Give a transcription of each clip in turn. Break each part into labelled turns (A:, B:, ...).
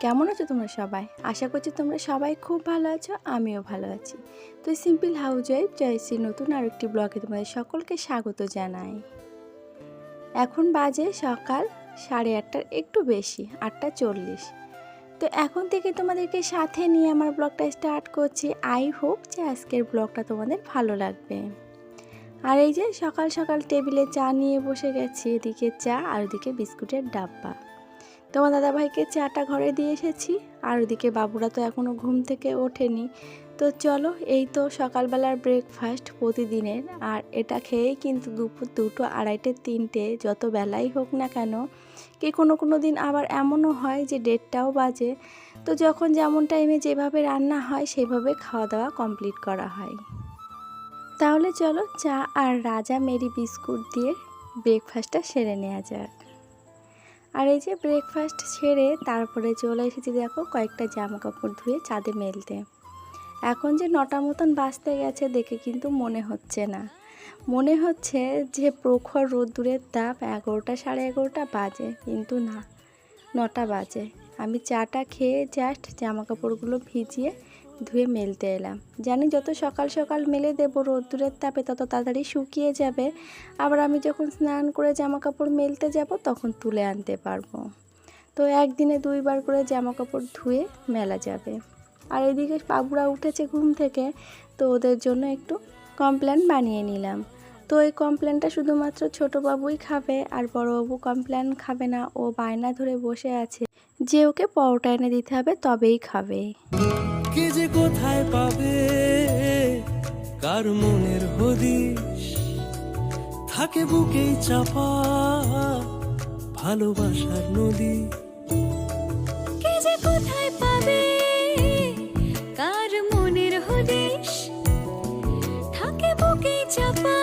A: কেমন আছো তোমরা সবাই? আশা করছি তোমরা সবাই খুব ভালো আছো, আমিও ভালো আছি। তো সিম্পল হাউস ওয়াইফ জয়শ্রী নতুন আর একটি ব্লগে তোমাদের সকলকে স্বাগত জানাই। এখন বাজে সকাল সাড়ে আটটার একটু বেশি, আটটা চল্লিশ। তো এখন থেকে তোমাদেরকে সাথে নিয়ে আমার ব্লগটা স্টার্ট করছি। আই হোপ যে আজকের ব্লগটা তোমাদের ভালো লাগবে। আর এই যে সকাল সকাল টেবিলে চা নিয়ে বসে গেছি, এদিকে চা আর ওদিকে বিস্কুটের ডাব্বা। তোমার দাদাভাইকে চাটা ঘরে দিয়ে এসেছি, আর ওদিকে বাবুরা তো এখনও ঘুম থেকে ওঠেনি। তো চলো, এই তো সকালবেলার ব্রেকফাস্ট প্রতিদিনের, আর এটা খেয়েই কিন্তু দুপুর দুটো আড়াইটে তিনটে, যত বেলাই হোক না কেন, কি কোনো কোনো দিন আবার এমনও হয় যে ডেটটাও বাজে। তো যখন যেমন টাইমে যেভাবে রান্না হয়, সেভাবে খাওয়া দাওয়া কমপ্লিট করা হয়। তাহলে চলো চা আর রাজা মেরি বিস্কুট দিয়ে ব্রেকফাস্টটা সেরে নেওয়া যাক। আর এই যে ব্রেকফাস্ট সেরে তারপরে চলে এসেছি দেখো কয়েকটা জামা কাপড় ধুয়ে চাঁদে মেলতে। এখন যে নটা মতন বাজতে গেছে দেখে কিন্তু মনে হচ্ছে না। মনে হচ্ছে যে প্রখর রোদ্দুরের তাপ এগারোটা সাড়ে এগারোটা বাজে, কিন্তু না, নটা বাজে। আমি চাটা খেয়ে জাস্ট জামা কাপড়গুলো ভিজিয়ে ধুয়ে মেলতে এলাম। জানি যত সকাল সকাল মেলে দেবো রোদ্দুরের তাপে তত তাড়াতাড়ি শুকিয়ে যাবে। আবার আমি যখন স্নান করে জামা কাপড় মেলতে যাব, তখন তুলে আনতে পারব। তো একদিনে দুইবার করে জামা কাপড় ধুয়ে মেলা যাবে। আর এদিকে বাবুরা উঠেছে ঘুম থেকে, তো ওদের জন্য একটু কমপ্ল্যান বানিয়ে নিলাম। তো এই কমপ্ল্যানটা শুধুমাত্র ছোট বাবুই খাবে, আর বড়বাবু কমপ্ল্যান খাবে না, ও বায়না ধরে বসে আছে। যে ওকে পরোটা এনে দিতে হবে, তবেই খাবে।
B: কোথায় পাবে? কার মনের হদিশ? থাকে বুকেই চাপা ভালোবাসার নদী।
C: কে যে কোথায় পাবে? কার মনের হদিশ? থাকে বুকে চাপা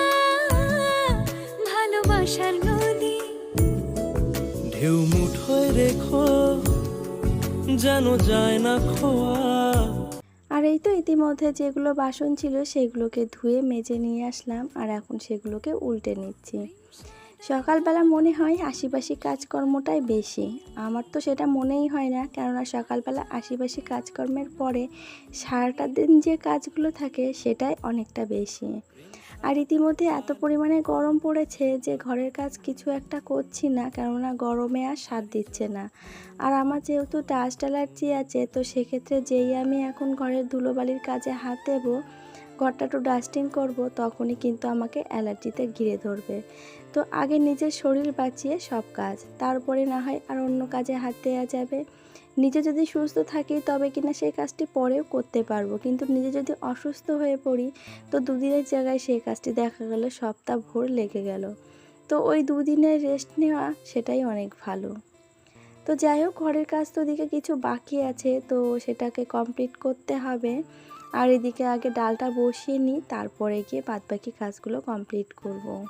C: ভালোবাসার নদী।
B: ঢেউ মুঠোয় রেখো যেন যায় না খোয়া
A: আর এই তো ইতিমধ্যে যেগুলো বাসন ছিল, সেগুলোকে ধুয়ে, মেজে নিয়ে আসলাম। আর এখন সেগুলোকে উল্টে নিচ্ছি। সকালবেলা মনে হয় আশিপাশি কাজকর্মটাই বেশি। আমার তো সেটা মনেই হয় না, কেননা সকালবেলা আশিপাশি কাজকর্মের পরে সারাটা দিন যে কাজগুলো থাকে সেটাই অনেকটা বেশি। আর ইতিমধ্যে এত পরিমাণে গরম পড়েছে যে ঘরের কাজ কিছু একটা করছি না, কেননা গরমে আর স্বাদ দিচ্ছে না। আর আমার যেহেতু ডাস্ট অ্যালার্জি আছে, তো সেক্ষেত্রে যেই আমি এখন ঘরের ধুলোবালির কাজে হাত দেবো, ঘরটা একটু ডাস্টিং করব, তখনই কিন্তু আমাকে অ্যালার্জিতে ঘিরে ধরবে। তো আগে নিজের শরীর বাঁচিয়ে সব কাজ। তারপরে না হয় আর অন্য কাজে হাত দেওয়া যাবে। নিজে যদি সুস্থ থাকি তবে কিনা সেই কাজটি পরেও করতে পারব। কিন্তু নিজে যদি অসুস্থ হয়ে পড়ি, তো দুদিনের জায়গায় সেই কাজটি দেখা গেল, সপ্তাহ ভোর লেগে গেল। তো ওই দুদিনের রেস্ট নেওয়া সেটাই অনেক ভালো। তো যাই হোক, ঘরের কাজ তো ওদিকে কিছু বাকি আছে, তো সেটাকে কমপ্লিট করতে হবে। আর এদিকে আগে ডালটা বসিয়ে নিই, তারপরে গিয়ে বাদবাকি কাজগুলো কমপ্লিট করব।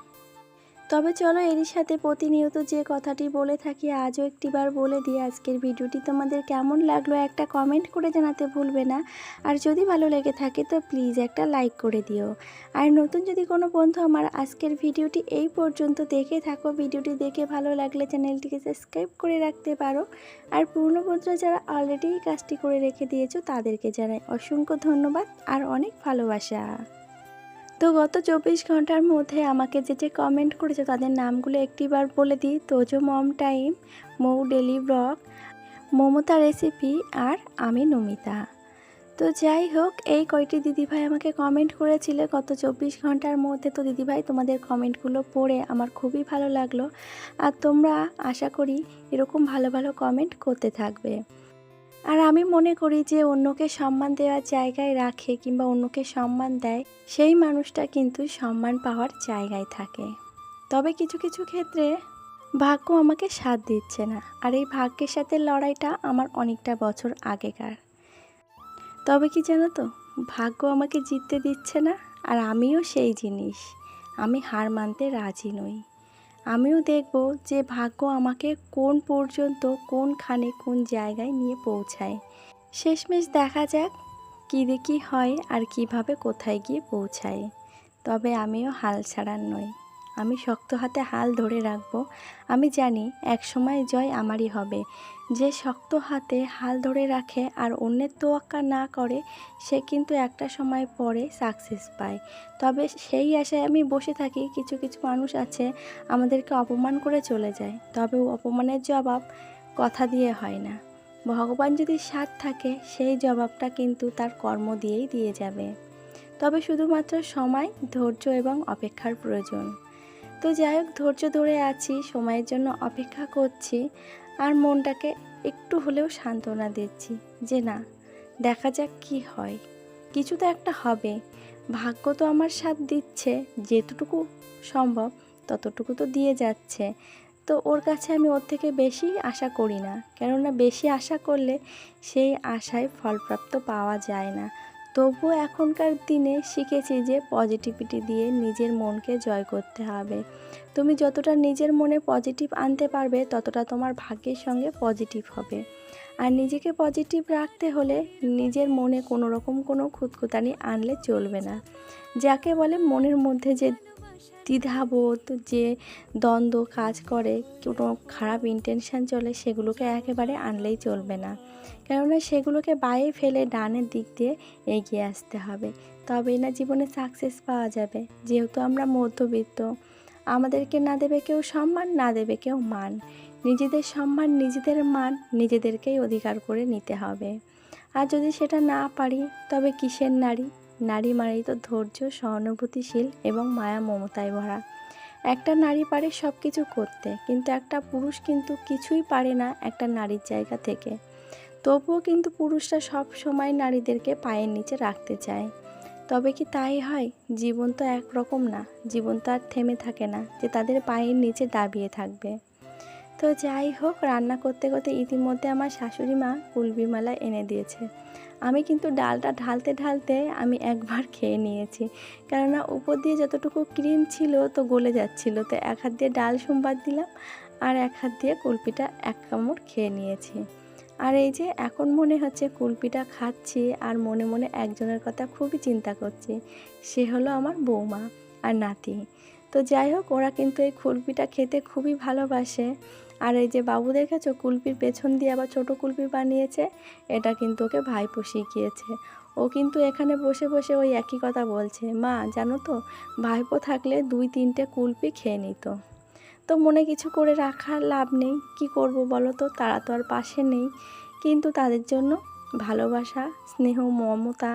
A: তবে চলো এরই সাথে প্রতিনিয়ত যে কথাটি বলে থাকি, আজও একটিবার বলে দিই আজকের ভিডিওটি। তোমাদের কেমন লাগল একটা কমেন্ট করে জানাতে ভুলবে না। আর যদি ভালো লেগে থাকে, তো প্লিজ একটা লাইক করে দিও। আর নতুন যদি কোনো বন্ধু আমার আজকের ভিডিওটি এই পর্যন্ত দেখে থাকো, ভিডিওটি দেখে ভালো লাগলে চ্যানেলটিকে সাবস্ক্রাইব করে রাখতে পারো। আর পুরনো বন্ধুরা যারা অলরেডি এই কাজটি করে রেখে দিয়েছ, তাদেরকে জানাই অসংখ্য ধন্যবাদ আর অনেক ভালোবাসা। তো গত চব্বিশ ঘণ্টার মধ্যে আমাকে যে যে কমেন্ট করেছে তাদের নামগুলো একটিবার বলে দিই। Tojo mom time, Mou daily blog, Mamata recipe আর আমি নমিতা। তো যাই হোক, এই কয়টি দিদিভাই আমাকে কমেন্ট করেছিল গত চব্বিশ ঘণ্টার মধ্যে। তো দিদিভাই, তোমাদের কমেন্টগুলো পড়ে আমার খুবই ভালো লাগল। আর তোমরা আশা করি এরকম ভালো ভালো কমেন্ট করতে থাকবে। আর আমি মনে করি যে অন্যকে সম্মান দেওয়ার জায়গায় রাখে কিংবা অন্যকে সম্মান দেয়, সেই মানুষটা কিন্তু সম্মান পাওয়ার জায়গায় থাকে। তবে কিছু কিছু ক্ষেত্রে ভাগ্য আমাকে সাথ দিচ্ছে না, আর এই ভাগ্যের সাথে লড়াইটা আমার অনেকটা বছর আগেকার। তবে কি জানো তো, ভাগ্য আমাকে জিততে দিচ্ছে না, আর আমিও সেই জিনিস। আমি হার মানতে রাজি নই। আমিও দেখব যে ভাগ্য আমাকে কোন পর্যন্ত, কোনখানে, কোন জায়গায় নিয়ে পৌঁছায়। শেষমেশ দেখা যাক কী দেখি হয় আর কীভাবে কোথায় গিয়ে পৌঁছায়। তবে আমিও হাল ছাড়ার নই। আমি শক্ত হাতে হাল ধরে রাখব। আমি জানি এক সময় জয় আমারই হবে। যে শক্ত হাতে হাল ধরে রাখে আর অন্যের তোয়াক্কা না করে, সে কিন্তু একটা সময় পরে সাকসেস পায়। তবে সেই আশায় আমি বসে থাকি, কিছু কিছু মানুষ আছে আমাদেরকে অপমান করে চলে যায়। তবে অপমানের জবাব কথা দিয়ে হয় না। ভগবান যদি সাথ থাকে, সেই জবাবটা কিন্তু তার কর্ম দিয়েই দিয়ে যাবে। তবে শুধুমাত্র সময়, ধৈর্য এবং অপেক্ষার প্রয়োজন। তো যাই হোক, ধৈর্য ধরে আছি, সময়ের জন্য অপেক্ষা করছি আর মনটাকে একটু হলেও সান্ত্বনা দিচ্ছি যে না, দেখা যাক কি হয়। কিছু তো একটা হবে। ভাগ্য তো আমার সাথ দিচ্ছে, যেতটুকু সম্ভব ততটুকু তো দিয়ে যাচ্ছে। তো ওর কাছে আমি ওর থেকে বেশি আশা করি না। কেননা বেশি আশা করলে সেই আশায় ফলপ্রাপ্ত পাওয়া যায় না। তবুও এখনকার দিনে শিখেছি যে পজিটিভিটি দিয়ে নিজের মনকে জয় করতে হবে। তুমি যতটা নিজের মনে পজিটিভ আনতে পারবে, ততটা তোমার ভাগ্যের সঙ্গে পজিটিভ হবে। আর নিজেকে পজিটিভ রাখতে হলে নিজের মনে কোনো রকম কোনো খুঁতখুতানি আনলে চলবে না। যাকে বলে মনের মধ্যে যে দ্বিধাবোধ যে দ্বন্দ্ব কাজ করে, কোনো খারাপ ইন্টেনশন চলে, সেগুলোকে একেবারে আনলেই চলবে না। কেননা সেগুলোকে বাইরে ফেলে ডানের দিক দিয়ে এগিয়ে আসতে হবে। তবেই না জীবনে সাকসেস পাওয়া যাবে। যেহেতু আমরা মধ্যবিত্ত, আমাদেরকে না দেবে কেউ সম্মান, না দেবে কেউ মান। নিজেদের সম্মান, নিজেদের মান নিজেদেরকেই অধিকার করে নিতে হবে। আর যদি সেটা না পারি, তবে কিসের নারী? নারী মানেই তো ধৈর্য, সহানুভূতিশীল এবং মায়া মমতায় ভরা। একটা নারী পারে সব কিছু করতে, কিন্তু একটা পুরুষ কিন্তু কিছুই পারে না একটা নারীর জায়গা থেকে। তবুও কিন্তু পুরুষরা সব সময় নারীদেরকে পায়ের নিচে রাখতে চায়। তবে কি তাই হয়? জীবন তো একরকম না। জীবন তো আর থেমে থাকে না যে তাদের পায়ের নিচে দাবিয়ে থাকবে। তো যাই হোক, রান্না করতে করতে ইতিমধ্যে আমার শাশুড়ি মা কুলবিমালা এনে দিয়েছে। আমি কিন্তু ডালটা ঢালতে ঢালতে আমি একবার খেয়ে নিয়েছি। কেননা উপর দিয়ে যতটুকু ক্রিম ছিল তো গলে যাচ্ছিল। তো এক হাত দিয়ে ডাল সোমবার দিলাম আর এক হাত দিয়ে কুলপিটা এক কামড় খেয়ে নিয়েছি। আর এই যে এখন মনে হচ্ছে কুলপিটা খাচ্ছি আর মনে মনে একজনের কথা খুবই চিন্তা করছি। সে হলো আমার বৌমা আর নাতি। তো যাই হোক, ওরা কিন্তু এই কুলপিটা খেতে খুবই ভালোবাসে। আর এই যে বাবু দেখেছ, কুলপির পেছন দিয়ে আবার ছোট কুলপি বানিয়েছে, এটা কিন্তু ওকে ভাইপো শিখিয়েছে। ও কিন্তু এখানে বসে বসে ওই একই কথা বলছে, মা, জানো তো, ভাইপো থাকলে দুই তিনটে কুলপি খেয়ে নিত। তো মনে কিছু করে রাখার লাভ নেই, কি করব বলো তো, তারা তো আর পাশে নেই। কিন্তু তাদের জন্য ভালোবাসা, স্নেহ, মমতা,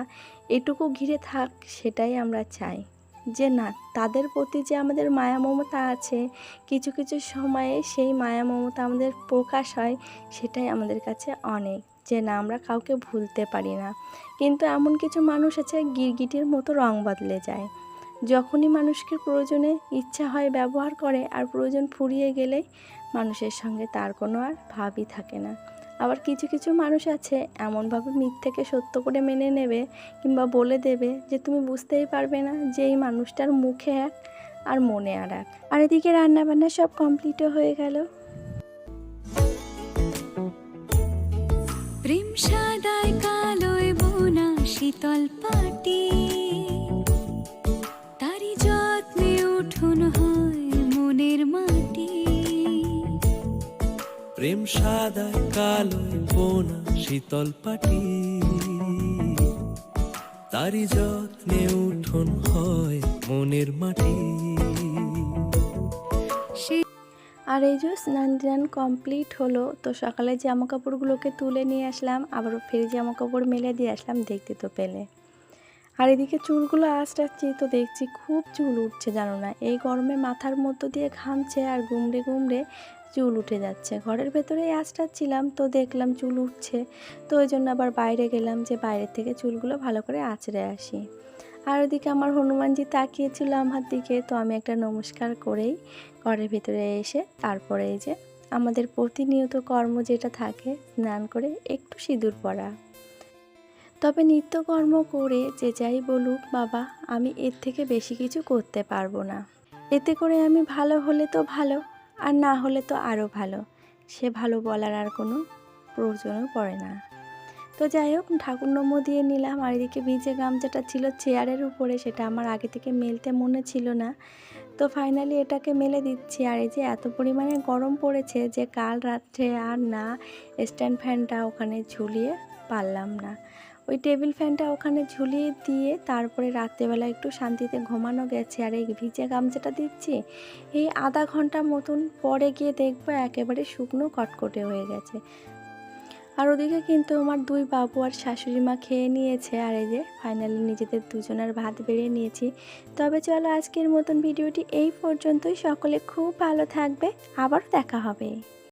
A: এটুকু ঘিরে থাক, সেটাই আমরা চাই। যে না, তাদের প্রতি যে আমাদের মায়া মমতা আছে, কিছু কিছু সময়ে সেই মায়া মমতা আমাদের প্রকাশ হয়, সেটাই আমাদের কাছে অনেক। যে না, আমরা কাউকে ভুলতে পারি না। কিন্তু এমন কিছু মানুষ আছে, গিরগিটির মতো রং বদলে যায়। যখনই মানুষকে প্রয়োজনে ইচ্ছা হয় ব্যবহার করে, আর প্রয়োজন ফুরিয়ে গেলেই মানুষের সঙ্গে তার কোনো আর ভাবই থাকে না। আবার কিছু কিছু মানুষ আছে এমনভাবে মিথ্যেকে সত্য করে মেনে নেবে কিংবা বলে দেবে যে তুমি বুঝতেই পারবে না যে এই মানুষটার মুখে এক আর মনে আর এক। আর এদিকে রান্নাবান্না সব কমপ্লিটও হয়ে গেল।
C: প্রেম সাদায় কালোয় বোনা শীতল পাটি
B: প্রেম সাদায় কালোয় বোনা, শীতল পাটি। তারি যত্নে উঠোন হয় মনের মাটি।
A: আর এই যে স্নান টান কমপ্লিট হলো, তো সকালে জামা কাপড়গুলোকে তুলে নিয়ে আসলাম, আবারও ফের জামা কাপড় মেলে দিয়ে আসলাম, দেখতে তো পেলে। আর এদিকে চুলগুলো আঁচড়াচ্ছি, তো দেখছি খুব চুল উঠছে, জানো না? এই গরমে মাথার মধ্য দিয়ে ঘামছে আর গুমড়ে গুমড়ে চুল উঠে যাচ্ছে। ঘরের ভেতরে আঁচড়াচ্ছিলাম তো দেখলাম চুল উঠছে। তো ওই জন্য আবার বাইরে গেলাম যে বাইরে থেকে চুলগুলো ভালো করে আঁচড়ে আসি। আর ওদিকে আমার হনুমানজি তাকিয়েছিল আমার দিকে, তো আমি একটা নমস্কার করেই ঘরের ভিতরে এসে তারপরে এই যে আমাদের প্রতিনিয়ত কর্ম যেটা থাকে, স্নান করে একটু সিঁদুর পরা। তবে নিত্যকর্ম করে যে যাই বলুক বাবা, আমি এর থেকে বেশি কিছু করতে পারব না। এতে করে আমি ভালো হলে তো ভালো আর না হলে তো আরও ভালো। সে ভালো বলার আর কোনো প্রয়োজনও পড়ে না। তো যাই হোক, ঠাকুর নমো দিয়ে নিলাম আর এদিকে ভিজে গামছাটা ছিল চেয়ারের উপরে, সেটা আমার আগে থেকে মেলতে মনে ছিল না। তো ফাইনালি এটাকে মেলে দিচ্ছি আর এই যে এত পরিমাণে গরম পড়েছে যে কাল রাত্রে আর না স্ট্যান্ড ফ্যানটা ওখানে ঝুলিয়ে পারলাম না। ওই টেবিল ফ্যানটা ওখানে ঝুলিয়ে দিয়ে তারপরে রাত্রেবেলা একটু শান্তিতে ঘুমানো গেছে। আর এই ভিজে গামছাটা দিচ্ছি এই আধা ঘণ্টা মতন পরে গিয়ে দেখব একেবারে শুকনো কটকটে হয়ে গেছে। আর ওদিকে কিন্তু আমার দুই বাবু আর শাশুড়ি মা খেয়ে নিয়েছে। আর এই যে ফাইনালি নিজেদের দুজনের ভাত বেড়ে নিয়েছি। তবে চলো আজকের মতন ভিডিওটি এই পর্যন্তই। সকলে খুব ভালো থাকবে। আবার দেখা হবে।